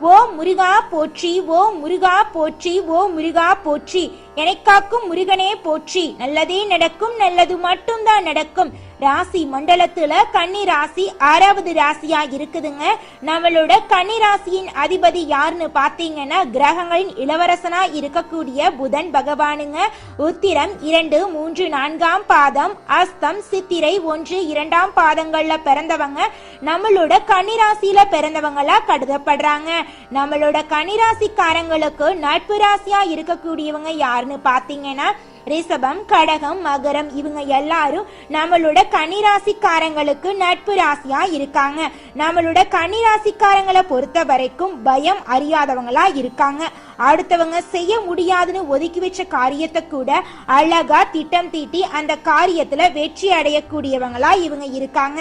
ஓ முருகா போற்றி ஓ முருகா போற்றி ஓ முருகா போற்றி. எனக்காக்கும் முருகனே போற்றி. நல்லதே நடக்கும் நல்லது மட்டும்தான் நடக்கும். ராசி மண்டலத்துல கன்னி ராசி ஆறாவது ராசியா இருக்குதுங்க. நம்மளோட கன்னி ராசியின் அதிபதி யாருன்னு பாத்தீங்கன்னா கிரகங்களின் இளவரசனா இருக்கக்கூடிய புதன் பகவானுங்க. உத்திரம் இரண்டு மூன்று நான்காம் பாதம் அஸ்தம் சித்திரை ஒன்று இரண்டாம் பாதங்கள்ல பிறந்தவங்க. நம்மளோட கன்னிராசியில பிறந்தவங்களா கருதப்படுறாங்க. நம்மளோட கனிராசிக்காரங்களுக்கு நட்பு ராசியா இருக்கக்கூடியவங்க யாருன்னு பாத்தீங்கன்னா ரிஷபம் கடகம் மகரம் இவங்க எல்லாரும் நம்மளோட கனிராசிக்காரங்களுக்கு நட்பு ராசியா இருக்காங்க. நம்மளோட கனிராசிக்காரங்களை பொறுத்த வரைக்கும் பயம் அறியாதவங்களா இருக்காங்க. அடுத்தவங்க செய்ய முடியாதுன்னு ஒதுக்கி வச்ச காரியத்தை கூட அழகா திட்டம் தீட்டி அந்த காரியத்துல வெற்றி அடையக்கூடியவங்களா இவங்க இருக்காங்க.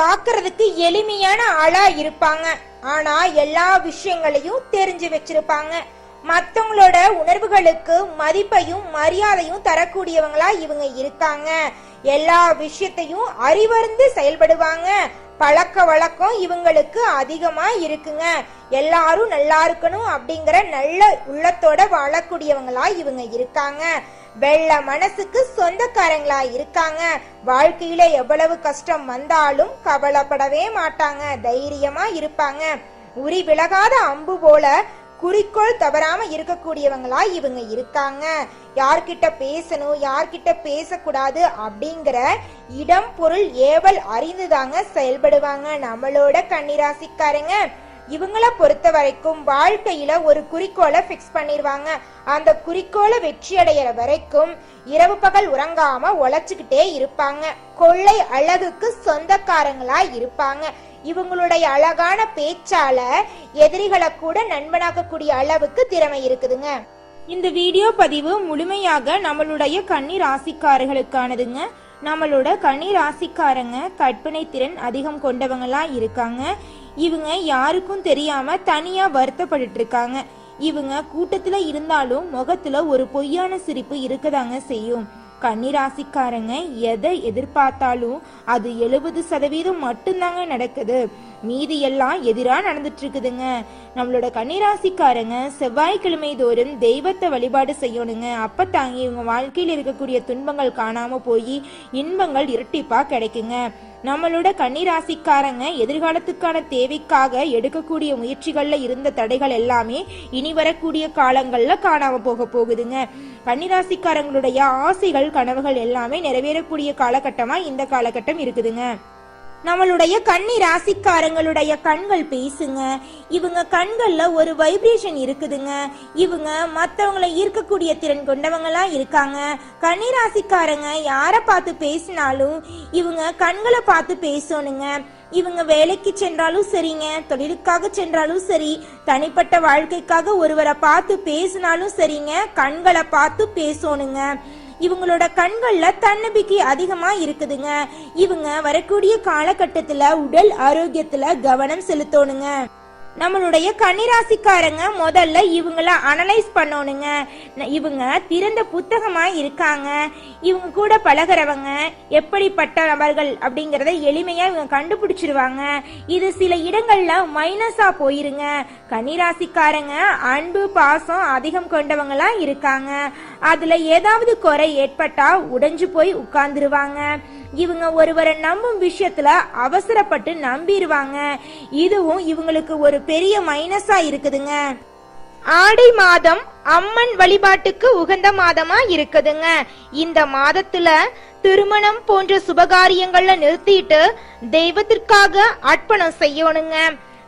பாக்குறதுக்கு எளிமையான ஆளா இருப்பாங்க. ஆனா எல்லா விஷயங்களையும் தெரிஞ்சு வச்சிருப்பாங்க. மத்தவங்களோட உணர்வுகளுக்கு மதிப்பையும் மரியாதையும் தரக்கூடியவங்களா இவங்க இருக்காங்க. எல்லா விஷயத்தையும் அறிவறிந்து செயல்படுவாங்க. பழக்க வழக்கம் இவங்களுக்கு அதிகமா இருக்குங்க. எல்லாரும் நல்லா இருக்கணும் அப்படிங்கிற நல்ல உள்ளத்தோட வாழக்கூடியவங்களா இவங்க இருக்காங்க. வெள்ள மனசுக்கு சொந்தக்காரங்களா இருக்காங்க. வாழ்க்கையில எவ்வளவு கஷ்டம் வந்தாலும் கவலைப்படவே மாட்டாங்க. தைரியமா இருப்பாங்க. உரி விலகாத அம்பு போல குறிக்கோள் தவறாம இருக்கக்கூடியவங்களா இவங்க இருக்காங்க. யார்கிட்ட பேசணும் யார்கிட்ட பேசக்கூடாது அப்படிங்கிற இடம் பொருள் ஏவல் அறிந்துதாங்க செயல்படுவாங்க நம்மளோட கன்னிராசிக்காரங்க. இவங்கள பொறுத்த வரைக்கும் வாழ்க்கையில ஒரு குறிக்கோளை ஃபிக்ஸ் பண்ணிடுவாங்க அந்த குறிக்கோளை வெற்றி அடையிற வரைக்கும் இரவு பகல் உறங்காம உழைச்சுக்கிட்டே இருப்பாங்க. கொள்ளை அழகுக்கு சொந்தக்காரங்களா இருப்பாங்க. இவங்களுடைய அழகான பேச்சால எதிரிகளை கூட நண்பனாக்கக்கூடிய அளவுக்கு திறமை இருக்குதுங்க. இந்த வீடியோ பதிவு முழுமையாக நம்மளுடைய கன்னி ராசிக்காரர்களுக்கானதுங்க நம்மளோட கன்னி ராசிக்காரங்க கற்பனை திறன் அதிகம் கொண்டவங்களா இருக்காங்க. இவங்க யாருக்கும் தெரியாம தனியா வருத்தப்பட்டுட்டு இருக்காங்க இவங்க கூட்டத்துல இருந்தாலும் முகத்துல ஒரு பொய்யான சிரிப்பு இருக்கதாங்க செய்யும். கன்னிராசிக்காரங்க எதை எதிர்பார்த்தாலும் அது எழுபது சதவீதம் மட்டும்தாங்க நடக்குது. மீதி எல்லாம் எதிரா நடந்துட்டு இருக்குதுங்க நம்மளோட கன்னிராசிக்காரங்க செவ்வாய்க்கிழமை தோறும் தெய்வத்தை வழிபாடு செய்யணுங்க. அப்பத்தாங்க இவங்க வாழ்க்கையில் இருக்கக்கூடிய துன்பங்கள் காணாம போய் இன்பங்கள் இரட்டிப்பா கிடைக்குங்க. நம்மளோட கன்னிராசிக்காரங்க எதிர்காலத்துக்கான தேவைக்காக எடுக்கக்கூடிய முயற்சிகள்ல இருந்த தடைகள் எல்லாமே இனி வரக்கூடிய காலங்கள்ல காணாம போக போகுதுங்க. கன்னிராசிக்காரங்களுடைய ஆசைகள் கனவுகள் எல்லாமே நிறைவேறக்கூடிய காலகட்டமா இந்த காலகட்டம் இருக்குதுங்க. நம்மளுடைய கன்னி ராசிக்காரங்களுடைய கண்கள் பேசுங்க. இவங்க கண்கள்ல ஒரு வைப்ரேஷன் இருக்குதுங்க. இவங்க மற்றவங்களை ஈர்க்கக்கூடிய திறன் கொண்டவங்களா இருக்காங்க. கன்னி ராசிக்காரங்க யாரை பார்த்து பேசினாலும் இவங்க கண்களை பார்த்து பேசணுங்க. இவங்க வேலைக்கு சென்றாலும் சரிங்க. தொழிலுக்காக சென்றாலும் சரி. தனிப்பட்ட வாழ்க்கைக்காக ஒருவரை பார்த்து பேசினாலும் சரிங்க. கண்களை பார்த்து பேசணுங்க. இவங்களோட கண்களில் தன்னம்பிக்கை அதிகமாக இருக்குதுங்க. இவங்க வரக்கூடிய காலகட்டத்தில் உடல் ஆரோக்கியத்தில் கவனம் செலுத்தணுங்க. நம்மளுடைய கன்னிராசிக்காரங்க முதல்ல இவங்கள அனலைஸ் பண்ணணுங்க. இவங்க திறந்த புத்தகமா இருக்காங்க. இவங்க கூட பழகுறவங்க எப்படிப்பட்ட நபர்கள் அப்படிங்கறத எளிமையா இவங்க கண்டுபிடிச்சிருவாங்க. இது சில இடங்கள்ல மைனஸா போயிருங்க. கன்னிராசிக்காரங்க அன்பு பாசம் அதிகம் கொண்டவங்களா இருக்காங்க. அதுல ஏதாவது குறை ஏற்பட்டா உடைஞ்சு போய் உட்கார்ந்துருவாங்க. இவங்க ஒருவரை நம்பும் விஷயத்துல அவசரப்பட்டு நம்பிடுவாங்க இதுவும் இவங்களுக்கு ஒரு பெரிய மைனஸா இருக்குதுங்க. ஆடி மாதம் அம்மன் வழிபாட்டுக்கு உகந்த மாதமா இருக்குதுங்க. இந்த மாதத்துல திருமணம் போன்ற சுபகாரியங்கள்ல நிறுத்திட்டு தெய்வத்திற்காக அர்ப்பணம் செய்யணுங்க.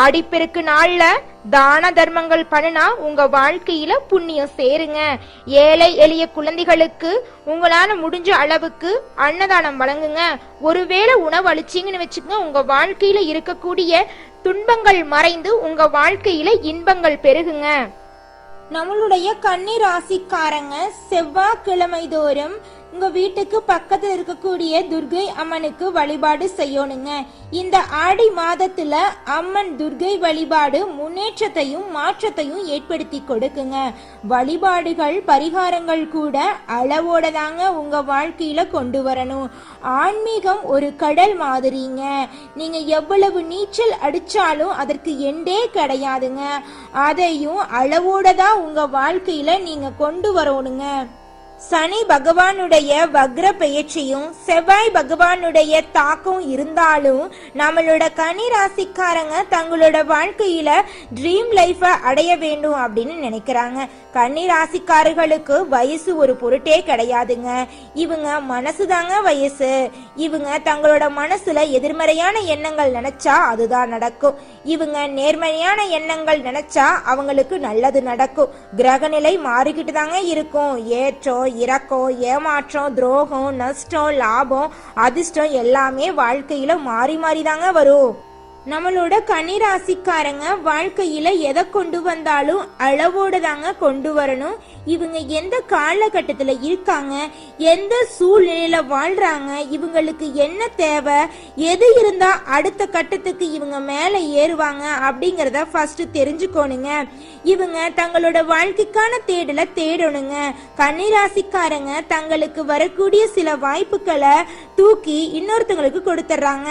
ஆடிப்பெருக்கு நாள்ல தான தர்மங்கள் பண்ணுனா உங்க வாழ்க்கையில புண்ணியம் சேருங்க. ஏழை எளிய குழந்தைகளுக்கு உங்களால முடிஞ்ச அளவுக்கு அன்னதானம் வழங்குங்க. ஒருவேளை உணவு அழிச்சிங்கன்னு வச்சுக்கோங்க உங்க வாழ்க்கையில இருக்கக்கூடிய துன்பங்கள் மறைந்து உங்க வாழ்க்கையில இன்பங்கள் பெருகுங்க. நம்மளுடைய கன்னி ராசிக்காரங்க செவ்வாய்க்கிழமை தோறும் உங்க வீட்டுக்கு பக்கத்துல இருக்கக்கூடிய துர்கை அம்மனுக்கு வழிபாடு செய்யணுங்க. இந்த ஆடி மாதத்துல அம்மன் துர்கை வழிபாடு முன்னேற்றத்தையும் மாற்றத்தையும் ஏற்படுத்தி கொடுக்குங்க. வழிபாடுகள் பரிகாரங்கள் கூட அளவோட தாங்க உங்க வாழ்க்கையில கொண்டு வரணும். ஆன்மீகம் ஒரு கடல் மாதிரிங்க. நீங்க எவ்வளவு நீச்சல் அடிச்சாலும் அதற்கு எண்டே கிடையாதுங்க. அதையும் அளவோட தான் உங்க வாழ்க்கையில நீங்க கொண்டு வரணுங்க. சனி பகவானுடைய வக்ர பெயர்ச்சியும் செவ்வாய் பகவானுடைய தாக்கம் இருந்தாலும் நம்மளோட கனி ராசிக்காரங்க தங்களோட வாழ்க்கையில ட்ரீம் லைஃபை அடைய வேண்டும் அப்படின்னு நினைக்கிறாங்க. கன்னி ராசிக்காரர்களுக்கு வயசு ஒரு பொருட்டே கிடையாதுங்க. இவங்க மனசு தாங்க வயசு. இவங்க தங்களோட மனசுல எதிர்மறையான எண்ணங்கள் நினைச்சா அதுதான் நடக்கும். இவங்க நேர்மறையான எண்ணங்கள் நினைச்சா அவங்களுக்கு நல்லது நடக்கும். கிரகநிலை மாறிக்கிட்டு தாங்க இருக்கும். ஏற்றம் இறக்கம் ஏமாற்றம் துரோகம் நஷ்டம் லாபம் அதிர்ஷ்டம் எல்லாமே வாழ்க்கையில மாறி மாறி தாங்க வரும். நம்மளோட கன்னிராசிக்காரங்க வாழ்க்கையில எதை கொண்டு வந்தாலும் அளவோடு தாங்க கொண்டு வரணும். இவங்க எந்த காலகட்டத்தில் இருக்காங்க? எந்த சூழ்நிலையில வாழ்றாங்க? இவங்களுக்கு என்ன தேவை? எது இருந்தா அடுத்த கட்டத்துக்கு இவங்க மேலே ஏறுவாங்க அப்படிங்கிறத ஃபர்ஸ்ட் தெரிஞ்சுக்கோணுங்க. இவங்க தங்களோட வாழ்க்கைக்கான தேடலை தேடணுங்க. கன்னிராசிக்காரங்க தங்களுக்கு வரக்கூடிய சில வாய்ப்புகளை தூக்கி இன்னொருத்தங்களுக்கு கொடுத்துட்றாங்க.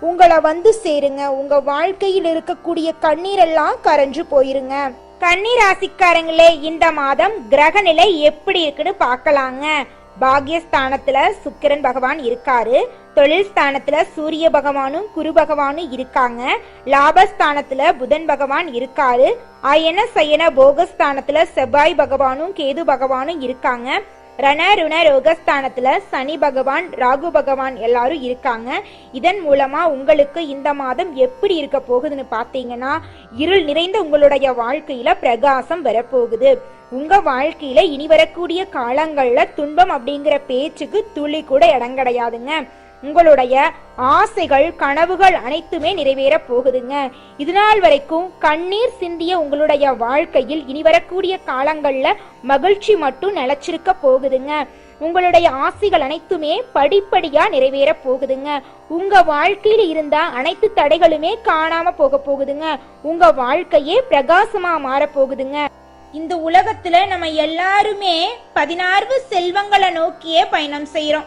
உங்களை வந்து சேருங்க. உங்க வாழ்க்கையில் இருக்கக்கூடிய கண்ணீரெல்லாம் கரைஞ்சு போயிருங்க. கன்னிராசிக்காரங்களே இந்த மாதம் கிரகநிலை எப்படி இருக்குன்னு பார்க்கலாங்க. பாக்யஸ்தானத்துல சுக்கிரன் பகவான் இருக்காரு. தொழில் ஸ்தானத்துல சூரிய பகவானும் குரு பகவானும் இருக்காங்க. லாபஸ்தானத்துல புதன் பகவான் இருக்காரு. அயன சயன போகஸ்தானத்துல செவ்வாய் பகவானும் கேது பகவானும் இருக்காங்க. ரண ருண ரோகஸ்தானத்துல சனி பகவான் ராகு பகவான் எல்லாரும் இருக்காங்க. இதன் மூலமா உங்களுக்கு இந்த மாதம் எப்படி இருக்க போகுதுன்னு பார்த்தீங்கன்னா இருள் நிறைந்த உங்களுடைய வாழ்க்கையில பிரகாசம் வரப்போகுது. உங்க வாழ்க்கையில இனி வரக்கூடிய காலங்கள்ல துன்பம் அப்படிங்கிற பேச்சுக்கு துளி கூட இடம் கிடையாதுங்க. உங்களுடைய ஆசைகள் கனவுகள் அனைத்துமே நிறைவேற போகுதுங்க. இது நாள் வரைக்கும் கண்ணீர் சிந்திய உங்களுடைய வாழ்க்கையில் இனி வரக்கூடிய காலங்கள்ல மகிழ்ச்சி மட்டும் நிலைச்சிருக்க போகுதுங்க. உங்களுடைய ஆசைகள் அனைத்துமே படிப்படியா நிறைவேற போகுதுங்க. உங்க வாழ்க்கையில இருந்த அனைத்து தடைகளுமே காணாம போக போகுதுங்க. உங்க வாழ்க்கையே பிரகாசமா மாற போகுதுங்க. இந்த உலகத்துல நம்ம எல்லாருமே பதினாறு செல்வங்களை நோக்கியே பயணம் செய்யறோம்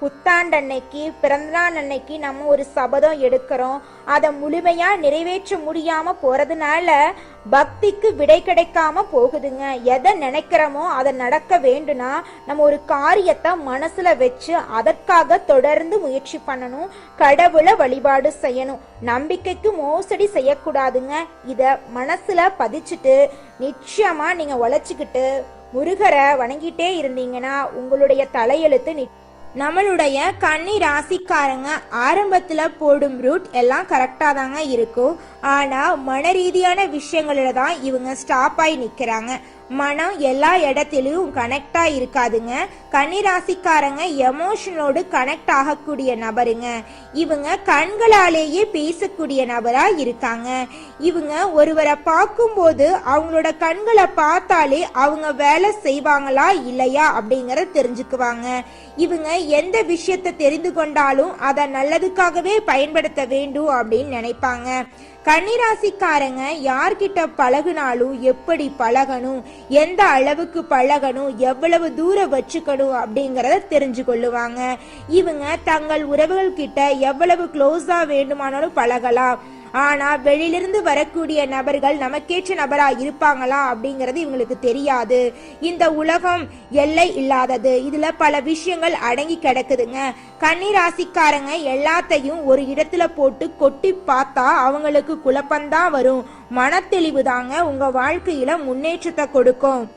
புத்தாண்டன்னைக்கு பிறந்தநாள் அன்னைக்கு நம்ம ஒரு சபதம் எடுக்கிறோம். அதை முழுமையா நிறைவேற்ற முடியாம போறதுனால பக்திக்கு விடை கிடைக்காம போகுதுங்க. எதை நினைக்கிறோமோ அதை நடக்க வேண்டும்னா நம்ம ஒரு காரியத்தை மனசுல வச்சு அதற்காக தொடர்ந்து முயற்சி பண்ணணும். கடவுளை வழிபாடு செய்யணும். நம்பிக்கைக்கு மோசடி செய்யக்கூடாதுங்க. இத மனசுல பதிச்சுட்டு நிச்சயமா நீங்க உழைச்சிக்கிட்டு முருகரை வணங்கிட்டே இருந்தீங்கன்னா உங்களுடைய தலையெழுத்து நி- நம்மளுடைய கன்னி ராசிக்காரங்க ஆரம்பத்தில் போடும் ரூட் எல்லாம் கரெக்டாக தாங்க இருக்கும். ஆனால் மன ரீதியான விஷயங்களில் தான் இவங்க ஸ்டாப் ஆகி நிற்கிறாங்க மனம் எல்லா இடத்திலும் கனெக்டாக இருக்காதுங்க. கன்னி ராசிக்காரங்க எமோஷனோடு கனெக்ட் ஆகக்கூடிய நபருங்க. இவங்க கண்களாலேயே பேசக்கூடிய நபராக இருக்காங்க. இவங்க ஒருவரை பார்க்கும்போது அவங்களோட கண்களை பார்த்தாலே அவங்க வேலை செய்வாங்களா இல்லையா அப்படிங்கிறத தெரிஞ்சுக்குவாங்க. இவங்க எந்த விஷயத்தை தெரிந்து கொண்டாலும் அதை நல்லதுக்காகவே பயன்படுத்த வேண்டும் அப்படின்னு நினைப்பாங்க. கன்னிராசிக்காரங்க யார்கிட்ட பழகுனாலும் எப்படி பழகணும்? எந்த அளவுக்கு பழகணும்? எவ்வளவு தூரம் வச்சுக்கணும்? அப்படிங்கிறத தெரிஞ்சு கொள்ளுவாங்க இவங்க தங்கள் உறவுகள் கிட்ட எவ்வளவு க்ளோஸாக வேண்டுமானாலும் பழகலாம். ஆனா வெளியிலிருந்து வரக்கூடிய நபர்கள் நமக்கேற்ற நபரா இருப்பாங்களா அப்படிங்கறது இவங்களுக்கு தெரியாது. இந்த உலகம் எல்லை இல்லாதது. இதுல பல விஷயங்கள் அடங்கி கிடக்குதுங்க. கன்னி ராசிக்காரங்க எல்லாத்தையும் ஒரு இடத்துல போட்டு கொட்டி பார்த்தா அவங்களுக்கு குழப்பம்தான் வரும். மனத்தெளிவு தாங்க உங்க வாழ்க்கையில முன்னேற்றத்தை கொடுக்கும்.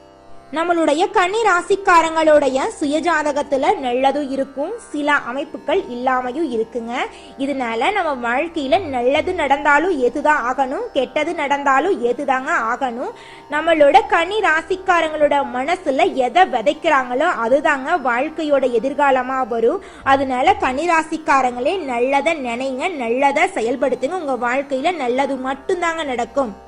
நம்மளுடைய கன்னி ராசிக்காரங்களுடைய சுயஜாதகத்துல நல்லதும் இருக்கும். சில அமைப்புகள் இல்லாமையும் இருக்குங்க. இதனால நம்ம வாழ்க்கையில நல்லது நடந்தாலும் எதுதான் ஆகணும் கெட்டது நடந்தாலும் எதுதாங்க ஆகணும். நம்மளோட கன்னி ராசிக்காரங்களோட மனசுல எதை விதைக்கிறாங்களோ அதுதாங்க வாழ்க்கையோட எதிர்காலமா வரும். அதனால கன்னி ராசிக்காரங்களே நல்லதை நினைங்க நல்லதை செயல்படுத்துங்க. உங்க வாழ்க்கையில நல்லது மட்டும்தாங்க நடக்கும்.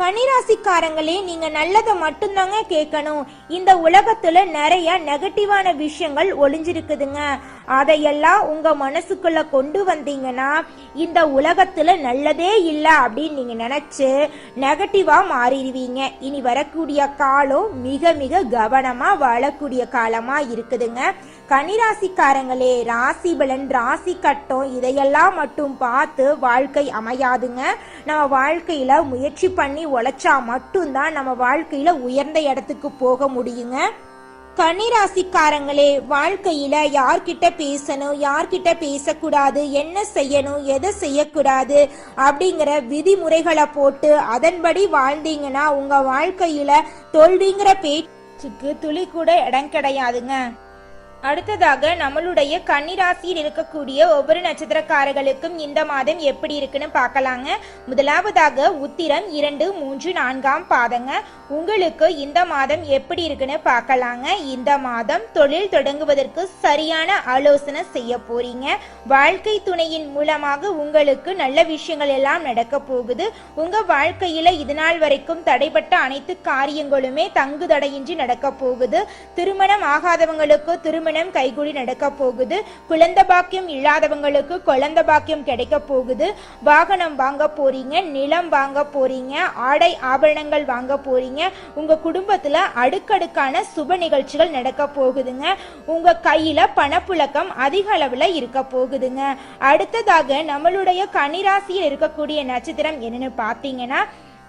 கனிராசிக்காரங்களே நீங்க நல்லதை மட்டும்தாங்க கேட்கணும். இந்த உலகத்துல நிறைய நெகட்டிவான விஷயங்கள் ஒளிஞ்சிருக்குதுங்க. அதையெல்லாம் உங்க மனசுக்குள்ள கொண்டு வந்தீங்கன்னா இந்த உலகத்துல நல்லதே இல்லை அப்படின்னு நீங்க நினைச்சு நெகட்டிவா மாறிடுவீங்க. இனி வரக்கூடிய காலம் மிக மிக கவனமா வாழக்கூடிய காலமா இருக்குதுங்க. கனிராசிக்காரங்களே ராசி பலன் ராசி கட்டம் இதையெல்லாம் மட்டும் பார்த்து வாழ்க்கை அமையாதுங்க. நம்ம வாழ்க்கையில முயற்சி பண்ணி உழைச்சா மட்டும்தான் நம்ம வாழ்க்கையில உயர்ந்த இடத்துக்கு போக முடியுங்க. கன்னிராசிக்காரங்களே வாழ்க்கையில யார்கிட்ட பேசணும் யார்கிட்ட பேசக்கூடாது என்ன செய்யணும் எதை செய்யக்கூடாது அப்படிங்கிற விதிமுறைகளை போட்டு அதன்படி வாழ்ந்தீங்கன்னா உங்க வாழ்க்கையில தோல்விங்கிற பேச்சுக்கு துளி கூட இடம் கிடையாதுங்க. அடுத்ததாக நம்மளுடைய கன்னிராசியில் இருக்கக்கூடிய ஒவ்வொரு நட்சத்திரக்காரர்களுக்கும் இந்த மாதம் எப்படி இருக்குன்னு பார்க்கலாங்க. முதலாவதாக உத்திரம் இரண்டு மூன்று நான்காம் பாதங்க. உங்களுக்கு இந்த மாதம் எப்படி இருக்குன்னு பார்க்கலாங்க. இந்த மாதம் தொழில் தொடங்குவதற்கு சரியான ஆலோசனை செய்ய போறீங்க. வாழ்க்கை துணையின் மூலமாக உங்களுக்கு நல்ல விஷயங்கள் எல்லாம் நடக்க போகுது. உங்க வாழ்க்கையில இதுநாள் வரைக்கும் தடைப்பட்ட அனைத்து காரியங்களுமே தங்கு தடையின்றி நடக்க போகுது. திருமணம் ஆகாதவங்களுக்கு திருமணம் கைகூடி நடக்க போகுது. குழந்தை பாக்கியம் இல்லாதவங்களுக்கு குழந்தை பாக்கியம் கிடைக்க போகுது. வாகனம் வாங்க போறீங்க நிலம் வாங்க போறீங்க ஆடை ஆபரணங்கள் வாங்க போறீங்க. உங்க குடும்பத்துல அடுக்கடுக்கான சுப நிகழ்ச்சிகள் நடக்க போகுதுங்க. உங்க கையில பணப்புழக்கம் அதிக அளவுல இருக்க போகுதுங்க. அடுத்ததாக நம்மளுடைய கனிராசியில் இருக்கக்கூடிய நட்சத்திரம் என்னன்னு பார்த்தீங்கன்னா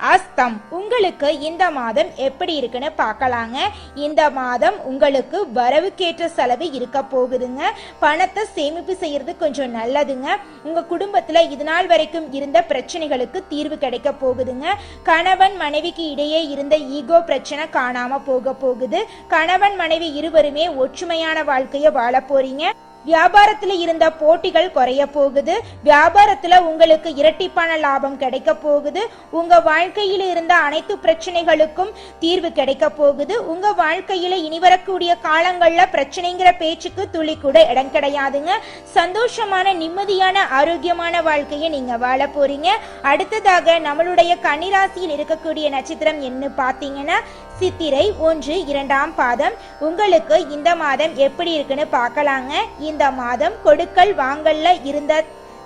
அஸ்தம். உங்களுக்கு இந்த மாதம் எப்படி இருக்குன்னு பார்க்கலாங்க. இந்த மாதம் உங்களுக்கு வரவுக்கேற்ற செலவு இருக்க போகுதுங்க. பணத்தை சேமிப்பு செய்யறது கொஞ்சம் நல்லதுங்க. உங்க குடும்பத்துல இது நாள் வரைக்கும் இருந்த பிரச்சனைகளுக்கு தீர்வு கிடைக்க போகுதுங்க. கணவன் மனைவிக்கு இடையே இருந்த ஈகோ பிரச்சனை காணாம போக போகுது. கணவன் மனைவி இருவருமே ஒற்றுமையான வாழ்க்கையை வாழ போறீங்க. வியாபாரத்துல இருந்த போட்டிகள் குறைய போகுது. வியாபாரத்துல உங்களுக்கு இரட்டிப்பான லாபம் கிடைக்க போகுது. உங்க வாழ்க்கையில இருந்த அனைத்து பிரச்சனைகளுக்கும் தீர்வு கிடைக்க போகுது. உங்க வாழ்க்கையில இனி வரக்கூடிய காலங்கள்ல பிரச்சனைங்கிற பேச்சுக்கு துளி கூட இடம் கிடையாதுங்க. சந்தோஷமான நிம்மதியான ஆரோக்கியமான வாழ்க்கையை நீங்க வாழ போறீங்க. அடுத்ததாக நம்மளுடைய கன்னிராசியில் இருக்கக்கூடிய நட்சத்திரம் என்ன பார்த்தீங்கன்னா சித்திரை ஒன்று இரண்டாம் பாதம். உங்களுக்கு இந்த மாதம் எப்படி இருக்குன்னு பார்க்கலாங்க. இந்த மாதம் கொடுக்கல் வாங்கல்ல இருந்த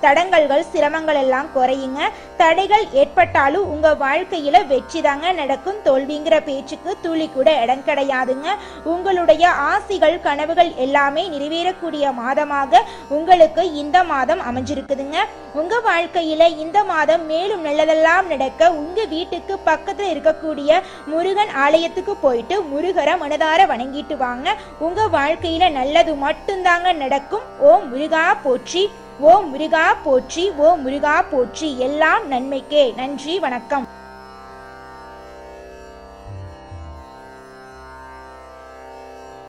தடங்கல்கள் சிரமங்கள் எல்லாம் குறையுங்க. தடைகள் ஏற்பட்டாலும் உங்க வாழ்க்கையில வெற்றி தாங்க நடக்கும். தோல்விங்கிற பேச்சுக்கு துளி கூட இடம் கிடையாதுங்க. உங்களுடைய ஆசைகள் கனவுகள் எல்லாமே நிறைவேறக்கூடிய மாதமாக உங்களுக்கு இந்த மாதம் அமைஞ்சிருக்குதுங்க. உங்க வாழ்க்கையில இந்த மாதம் மேலும் நல்லதெல்லாம் நடக்க உங்க வீட்டுக்கு பக்கத்துல இருக்கக்கூடிய முருகன் ஆலயத்துக்கு போயிட்டு முருகரை மனதார வணங்கிட்டு வாங்க. உங்க வாழ்க்கையில நல்லது மட்டும்தாங்க நடக்கும். ஓம் முருகா போற்றி. ஓ முருகா போற்றி ஓ முருகா போற்றி எல்லாம் நன்மைக்கே. நன்றி வணக்கம்.